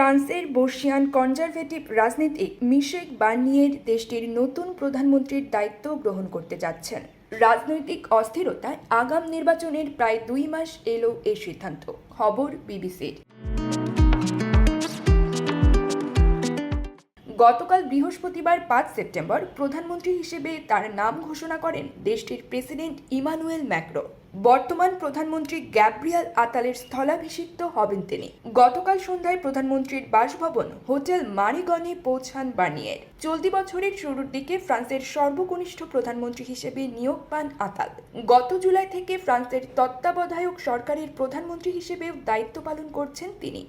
ফ্রান্সের বর্ষিয়ান কনজারভেটিভ রাজনীতিক মিশেক বার্নিয়ের দেশটির নতুন প্রধানমন্ত্রীর দায়িত্ব গ্রহণ করতে যাচ্ছেন। রাজনৈতিক অস্থিরতায় আগাম নির্বাচনের প্রায় দুই মাস এলো এই সিদ্ধান্ত। খবর বিবিসির। গতকাল বৃহস্পতিবার পাঁচ সেপ্টেম্বর প্রধানমন্ত্রী হিসেবে তার নাম ঘোষণা করেন দেশটির প্রেসিডেন্ট ইমানুয়েল ম্যাক্রো। বর্তমান প্রধানমন্ত্রী গ্যাব্রিয়াল আতালের স্থলাভিষিক্ত হবেন তিনি। গতকাল সন্ধ্যায় প্রধানমন্ত্রীর বাসভবন হোটেল মারিগনে পৌঁছান বার্নিয়ের। চলতি বছরের শুরুর দিকে ফ্রান্সের সর্বকনিষ্ঠ প্রধানমন্ত্রী হিসেবে নিয়োগ পান আতাল। গত জুলাই থেকে ফ্রান্সের তত্ত্বাবধায়ক সরকারের প্রধানমন্ত্রী হিসেবেও দায়িত্ব পালন করছেন তিনি।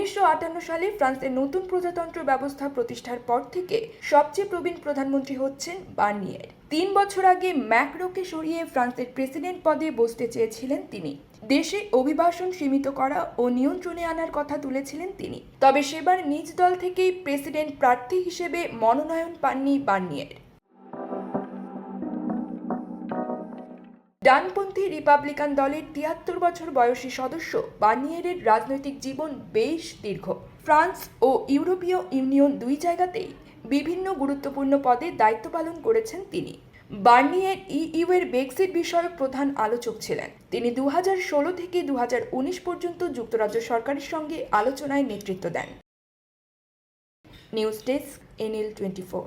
উনিশশো আটান্ন সালে ফ্রান্সের নতুন প্রজাতন্ত্র ব্যবস্থা প্রতিষ্ঠার পর থেকে সবচেয়ে প্রবীণ প্রধানমন্ত্রী হচ্ছেন বার্নিয়ের। তিন বছর আগে ম্যাক্রোকে সরিয়ে ফ্রান্সের প্রেসিডেন্ট পদে বসতে চেয়েছিলেন তিনি। দেশে অভিবাসন সীমিত করা ও নিয়ন্ত্রণে আনার কথা তুলেছিলেন তিনি। তবে সেবার নিজ দল থেকেই প্রেসিডেন্ট প্রার্থী হিসেবে মনোনয়ন পাননি বার্নিয়ের। ডানপন্থী রিপাবলিকান দলের তিয়াত্তর বছর বয়সী সদস্য বার্নিয়ারের রাজনৈতিক জীবন বেশ দীর্ঘ। ফ্রান্স ও ইউরোপীয় ইউনিয়ন দুই জায়গাতেই বিভিন্ন গুরুত্বপূর্ণ পদে দায়িত্ব পালন করেছেন তিনি। বার্নিয়ার ইইউ এর ব্রেক্সিট বিষয়ক প্রধান আলোচক ছিলেন। তিনি দু ষোলো থেকে দু হাজার উনিশ পর্যন্ত যুক্তরাজ্য সরকারের সঙ্গে আলোচনায় নেতৃত্ব দেন। News desk, NL twenty four.